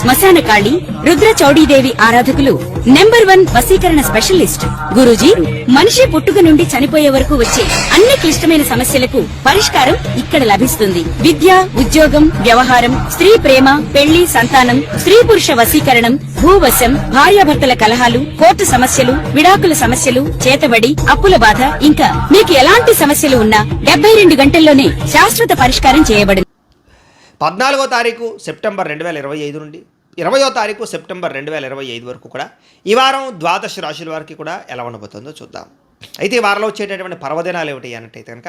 శ్మశాన కాళి రుద్ర చౌడీదేవి ఆరాధకులు number one వసీకరణ స్పెషలిస్ట్. గురూజీ మనిషి పుట్టుక నుండి చనిపోయే వరకు వచ్చే అన్ని క్లిష్టమైన సమస్యలకు పరిష్కారం ఇక్కడ లభిస్తుంది. విద్య ఉద్యోగం వ్యవహారం స్త్రీ ప్రేమ పెళ్ళి సంతానం స్త్రీ పురుష వసీకరణం భూవశం భార్యాభర్తల కలహాలు కోర్టు సమస్యలు విడాకుల సమస్యలు చేతబడి అప్పుల బాధ ఇంకా మీకు ఎలాంటి సమస్యలు ఉన్నా డెబ్బై రెండు గంటల్లోనే శాశ్వత పరిష్కారం చేయబడింది పద్నాలుగో తారీఖు సెప్టెంబర్ రెండు వేల ఇరవై ఐదు నుండి ఇరవయో తారీఖు సెప్టెంబర్ రెండు వేల ఇరవై ఐదు వరకు కూడా ఈ వారం ద్వాదశ రాశుల వారికి కూడా ఎలా ఉండబోతుందో చూద్దాం. అయితే ఈ వారంలో వచ్చేటటువంటి పర్వదినాలు ఏమిటి అన్నట్టయితే కనుక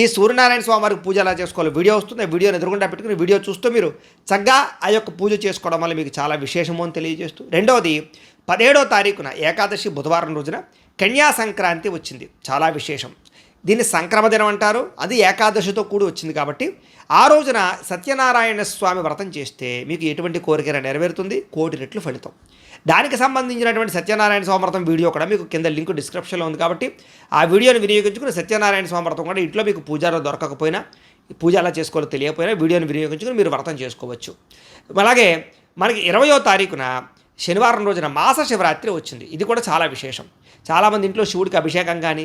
ఈ సూర్యనారాయణ స్వామి వారికి పూజ ఎలా చేసుకోవాలో? వీడియో వస్తుంది ఆ వీడియోని ఎదురుకుండా పెట్టుకుని వీడియో చూస్తూ మీరు చక్కగా ఆ యొక్క పూజ చేసుకోవడం వల్ల మీకు చాలా విశేషము అని తెలియజేస్తూ రెండవది పదిహేడో తారీఖున ఏకాదశి బుధవారం రోజున కన్యా సంక్రాంతి వచ్చింది. చాలా విశేషం. దీన్ని సంక్రమ దినం అంటారు. అది ఏకాదశితో కూడి వచ్చింది కాబట్టి ఆ రోజున సత్యనారాయణ స్వామి వ్రతం చేస్తే మీకు ఎటువంటి కోరికైనా నెరవేరుతుంది? కోటి రెట్లు ఫలితం. దానికి సంబంధించినటువంటి సత్యనారాయణ స్వామి వీడియో కూడా మీకు కింద లింక్ డిస్క్రిప్షన్లో ఉంది కాబట్టి ఆ వీడియోని వినియోగించుకుని సత్యనారాయణ స్వామి కూడా ఇంట్లో మీకు పూజాలో దొరకకపోయినా ఈ పూజ ఎలా చేసుకోవాలో తెలియకపోయినా వీడియోని వినియోగించుకుని మీరు వ్రతం చేసుకోవచ్చు. అలాగే మనకి ఇరవయో తారీఖున శనివారం రోజున మాస శివరాత్రి వచ్చింది. ఇది కూడా చాలా విశేషం. చాలామంది ఇంట్లో శివుడికి అభిషేకం కానీ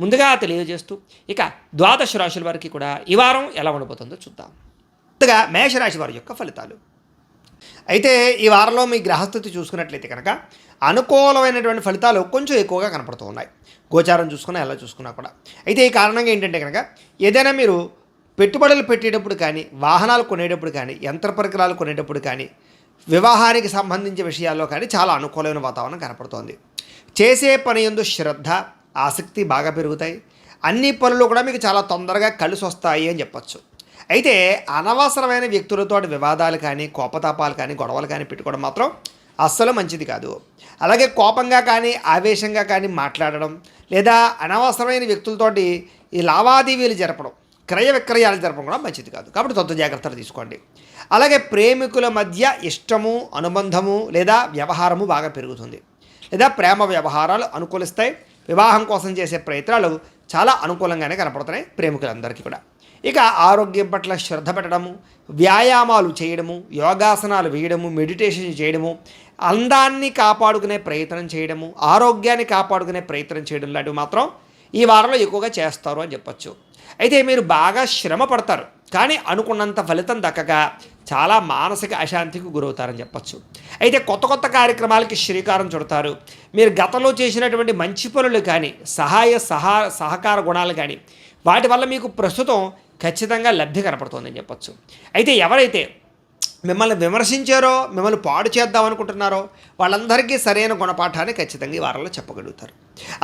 ముందుగా తెలియజేస్తూ ఇక ద్వాదశ రాశుల వారికి కూడా ఈ వారం ఎలా ఉండబోతుందో చూద్దాం. ముందుగా మేషరాశి వారి యొక్క ఫలితాలు. అయితే ఈ వారంలో మీ గ్రహస్థితి చూసుకున్నట్లయితే కనుక అనుకూలమైనటువంటి ఫలితాలు కొంచెం ఎక్కువగా కనపడుతూ ఉన్నాయి. గోచారం చూసుకున్నా ఎలా చూసుకున్నా కూడా. అయితే ఈ కారణంగా ఏంటంటే కనుక ఏదైనా మీరు పెట్టుబడులు పెట్టేటప్పుడు కానీ వాహనాలు కొనేటప్పుడు కానీ యంత్ర పరికరాలు కొనేటప్పుడు కానీ వివాహానికి సంబంధించిన విషయాల్లో కానీ చాలా అనుకూలమైన వాతావరణం కనపడుతోంది. చేసే పని ఎందు శ్రద్ధ ఆసక్తి బాగా పెరుగుతాయి. అన్ని పనులు కూడా మీకు చాలా తొందరగా కలిసి వస్తాయి అని చెప్పొచ్చు. అయితే అనవసరమైన వ్యక్తులతో వివాదాలు కానీ కోపతాపాలు కానీ గొడవలు కానీ పెట్టుకోవడం మాత్రం అస్సలు మంచిది కాదు. అలాగే కోపంగా కానీ ఆవేశంగా కానీ మాట్లాడడం లేదా అనవసరమైన వ్యక్తులతోటి ఈ లావాదేవీలు జరపడం క్రయ విక్రయాలు జరపడం కూడా మంచిది కాదు. కాబట్టి తొంత జాగ్రత్తలు తీసుకోండి. అలాగే ప్రేమికుల మధ్య ఇష్టము అనుబంధము లేదా వ్యవహారము బాగా పెరుగుతుంది. లేదా ప్రేమ వ్యవహారాలు అనుకూలిస్తాయి. వివాహం కోసం చేసే ప్రయత్నాలు చాలా అనుకూలంగానే కనపడుతున్నాయి ప్రేమికులందరికీ కూడా. ఇక ఆరోగ్యం పట్ల శ్రద్ధ పెట్టడము వ్యాయామాలు చేయడము యోగాసనాలు వేయడము మెడిటేషన్ చేయడము అందాన్ని కాపాడుకునే ప్రయత్నం చేయడము ఆరోగ్యాన్ని కాపాడుకునే ప్రయత్నం చేయడం లాంటివి మాత్రం ఈ వారంలో ఎక్కువగా చేస్తారు అని చెప్పచ్చు. అయితే మీరు బాగా శ్రమ పడతారు. కానీ అనుకున్నంత ఫలితం దక్కక చాలా మానసిక అశాంతికి గురవుతారని చెప్పచ్చు. అయితే కొత్త కొత్త కార్యక్రమాలకి శ్రీకారం చుడతారు. మీరు గతంలో చేసినటువంటి మంచి పనులు కానీ సహాయ సహా సహకార గుణాలు కానీ వాటి వల్ల మీకు ప్రస్తుతం ఖచ్చితంగా లబ్ధి కనపడుతుందని చెప్పచ్చు. అయితే ఎవరైతే మిమ్మల్ని విమర్శించారో మిమ్మల్ని పాడు చేద్దాం అనుకుంటున్నారో వాళ్ళందరికీ సరైన గుణపాఠాన్ని ఖచ్చితంగా ఈ వారంలో చెప్పగలుగుతారు.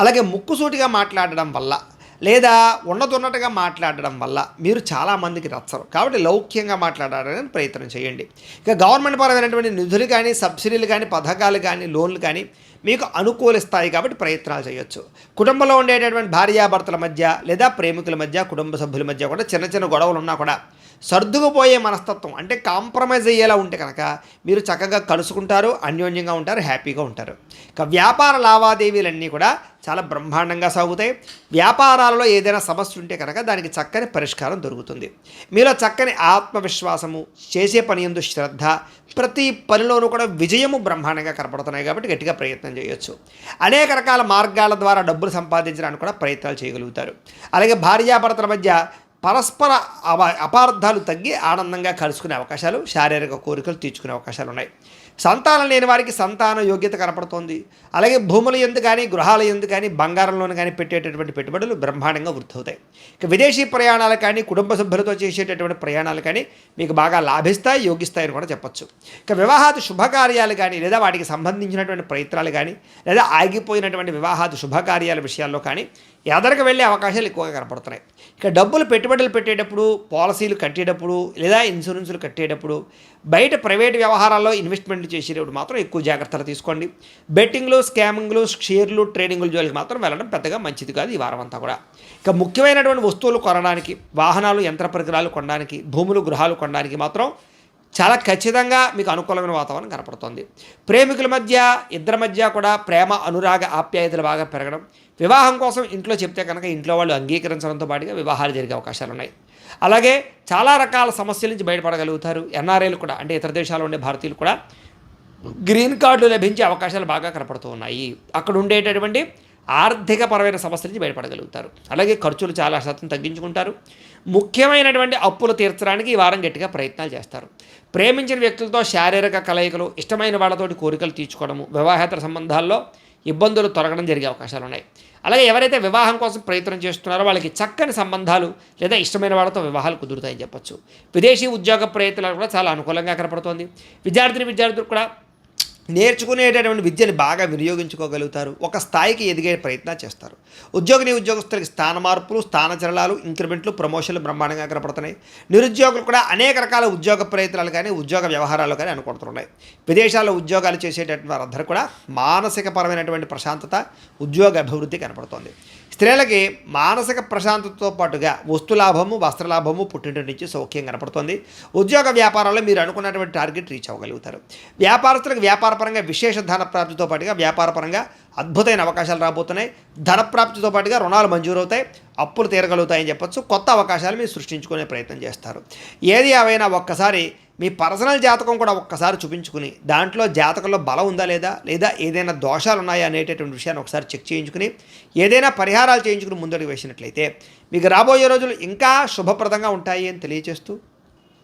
అలాగే ముక్కుసూటిగా మాట్లాడడం వల్ల లేదా ఉన్నతున్నట్టుగా మాట్లాడడం వల్ల మీరు చాలామందికి నచ్చరు. కాబట్టి లౌక్యంగా మాట్లాడడానికి ప్రయత్నం చేయండి. ఇక గవర్నమెంట్ పరమైనటువంటి నిధులు కానీ సబ్సిడీలు కానీ పథకాలు కానీ లోన్లు కానీ మీకు అనుకూలిస్తాయి కాబట్టి ప్రయత్నాలు చేయొచ్చు. కుటుంబంలో ఉండేటటువంటి భార్యాభర్తల మధ్య లేదా ప్రేమికుల మధ్య కుటుంబ సభ్యుల మధ్య కూడా చిన్న చిన్న గొడవలు ఉన్నా కూడా సర్దుకుపోయే మనస్తత్వం అంటే కాంప్రమైజ్ అయ్యేలా ఉంటే కనుక మీరు చక్కగా కలుసుకుంటారు అన్యోన్యంగా ఉంటారు హ్యాపీగా ఉంటారు. ఇక వ్యాపార లావాదేవీలన్నీ కూడా చాలా బ్రహ్మాండంగా సాగుతాయి. వ్యాపారాలలో ఏదైనా సమస్య ఉంటే కనుక దానికి చక్కని పరిష్కారం దొరుకుతుంది. మీలో చక్కని ఆత్మవిశ్వాసము చేసే పని ఎందు శ్రద్ధ ప్రతి పనిలోనూ కూడా విజయము బ్రహ్మాండంగా కనపడుతున్నాయి కాబట్టి గట్టిగా ప్రయత్నం చేయొచ్చు. అనేక రకాల మార్గాల ద్వారా డబ్బులు సంపాదించడానికి కూడా ప్రయత్నాలు చేయగలుగుతారు. అలాగే భార్యాభర్తల మధ్య పరస్పర అవ అపార్థాలు తగ్గి ఆనందంగా కలుసుకునే అవకాశాలు శారీరక కోరికలు తీర్చుకునే అవకాశాలు ఉన్నాయి. సంతానం లేని వారికి సంతాన యోగ్యత కనపడుతోంది. అలాగే భూముల ఎందు కానీ గృహాల ఎందు కానీ బంగారంలోని కానీ పెట్టేటటువంటి పెట్టుబడులు బ్రహ్మాండంగా వృద్ధవుతాయి. ఇక విదేశీ ప్రయాణాలు కానీ కుటుంబ సభ్యులతో చేసేటటువంటి ప్రయాణాలు కానీ మీకు బాగా లాభిస్తాయి యోగిస్తాయని కూడా చెప్పొచ్చు. ఇక వివాహాది శుభకార్యాలు కానీ లేదా వాటికి సంబంధించినటువంటి ప్రయత్నాలు కానీ లేదా ఆగిపోయినటువంటి వివాహాది శుభకార్యాల విషయాల్లో కానీ ఎదరికి వెళ్ళే అవకాశాలు ఎక్కువగా కనపడుతున్నాయి. ఇక డబ్బులు పెట్టుబడులు పెట్టేటప్పుడు పాలసీలు కట్టేటప్పుడు లేదా ఇన్సూరెన్సులు కట్టేటప్పుడు బయట ప్రైవేట్ వ్యవహారాల్లో ఇన్వెస్ట్మెంట్లు చేసేటప్పుడు మాత్రం ఎక్కువ జాగ్రత్తలు తీసుకోండి. బెట్టింగ్లు స్కామింగ్లు షేర్లు ట్రేడింగ్లు జోలికి మాత్రం వెళ్ళడం పెద్దగా మంచిది కాదు ఈ వారం అంతా కూడా. ఇక ముఖ్యమైనటువంటి వస్తువులు కొనడానికి వాహనాలు యంత్ర పరికరాలు కొనడానికి భూములు గృహాలు కొనడానికి మాత్రం చాలా ఖచ్చితంగా మీకు అనుకూలమైన వాతావరణం కనపడుతుంది. ప్రేమికుల మధ్య ఇద్దరి మధ్య కూడా ప్రేమ అనురాగ ఆప్యాయతలు బాగా పెరగడం. వివాహం కోసం ఇంట్లో చెప్తే కనుక ఇంట్లో వాళ్ళు అంగీకరించడంతో పాటుగా వివాహాలు జరిగే అవకాశాలు ఉన్నాయి. అలాగే చాలా రకాల సమస్యల నుంచి బయటపడగలుగుతారు. ఎన్ఆర్ఐలు కూడా అంటే ఇతర దేశాల్లో ఉండే భారతీయులు కూడా గ్రీన్ కార్డులు లభించే అవకాశాలు బాగా కనపడుతూ ఉన్నాయి. అక్కడ ఉండేటటువంటి ఆర్థికపరమైన సమస్యల నుంచి బయటపడగలుగుతారు. అలాగే ఖర్చులు చాలా శాతం తగ్గించుకుంటారు. ముఖ్యమైనటువంటి అప్పులు తీర్చడానికి ఈ వారం గట్టిగా ప్రయత్నాలు చేస్తారు. ప్రేమించిన వ్యక్తులతో శారీరక కలయికలు ఇష్టమైన వాళ్ళతోటి కోరికలు తీర్చుకోవడము వివాహేతర సంబంధాల్లో ఇబ్బందులు తొలగడం జరిగే అవకాశాలు ఉన్నాయి. అలాగే ఎవరైతే వివాహం కోసం ప్రయత్నం చేస్తున్నారో వాళ్ళకి చక్కని సంబంధాలు లేదా ఇష్టమైన వాళ్ళతో వివాహాలు కుదురుతాయని చెప్పొచ్చు. విదేశీ ఉద్యోగ ప్రయత్నాలు కూడా చాలా అనుకూలంగా కనపడుతోంది. విద్యార్థిని విద్యార్థులు కూడా నేర్చుకునేటటువంటి విద్యను బాగా వినియోగించుకోగలుగుతారు. ఒక స్థాయికి ఎదిగే ప్రయత్నం చేస్తారు. ఉద్యోగిని ఉద్యోగస్తులకి స్థాన మార్పులు స్థానచలనాలు ఇంక్రిమెంట్లు ప్రమోషన్లు బ్రహ్మాండంగా కనపడుతున్నాయి. నిరుద్యోగులు కూడా అనేక రకాల ఉద్యోగ ప్రయత్నాలు కానీ ఉద్యోగ వ్యవహారాలు కానీ అనుకుంటున్నాయి. విదేశాల్లో ఉద్యోగాలు చేసేటటువంటి వారందరూ కూడా మానసికపరమైనటువంటి ప్రశాంతత ఉద్యోగ అభివృద్ధి కనపడుతోంది. స్త్రీలకి మానసిక ప్రశాంతతతో పాటుగా వస్తులాభము వస్త్రలాభము పుట్టింటి నుంచి సౌఖ్యం కనపడుతుంది. ఉద్యోగ వ్యాపారాల్లో మీరు అనుకున్నటువంటి టార్గెట్ రీచ్ అవ్వగలుగుతారు. వ్యాపారస్తులకు వ్యాపారపరంగా విశేష ధన ప్రాప్తితో పాటుగా వ్యాపారపరంగా అద్భుతమైన అవకాశాలు రాబోతున్నాయి. ధనప్రాప్తితో పాటుగా రుణాలు మంజూరవుతాయి. అప్పులు తీరగలుగుతాయని చెప్పొచ్చు. కొత్త అవకాశాలు మీరు సృష్టించుకునే ప్రయత్నం చేస్తారు. ఏది ఏవైనా ఒక్కసారి మీ పర్సనల్ జాతకం కూడా ఒక్కసారి చూపించుకుని దాంట్లో జాతకంలో బలం ఉందా లేదా లేదా ఏదైనా దోషాలు ఉన్నాయా అనేటటువంటి విషయాన్ని ఒకసారి చెక్ చేయించుకుని ఏదైనా పరిహారాలు చేయించుకుని ముందడుగు వేసినట్లయితే మీకు రాబోయే రోజులు ఇంకా శుభప్రదంగా ఉంటాయి అని తెలియజేస్తూ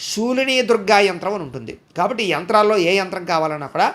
శూలిని దుర్గా యంత్రం అని ఉంటుంది. కాబట్టి యంత్రాల్లో ఏ యంత్రం కావాలన్నా కూడా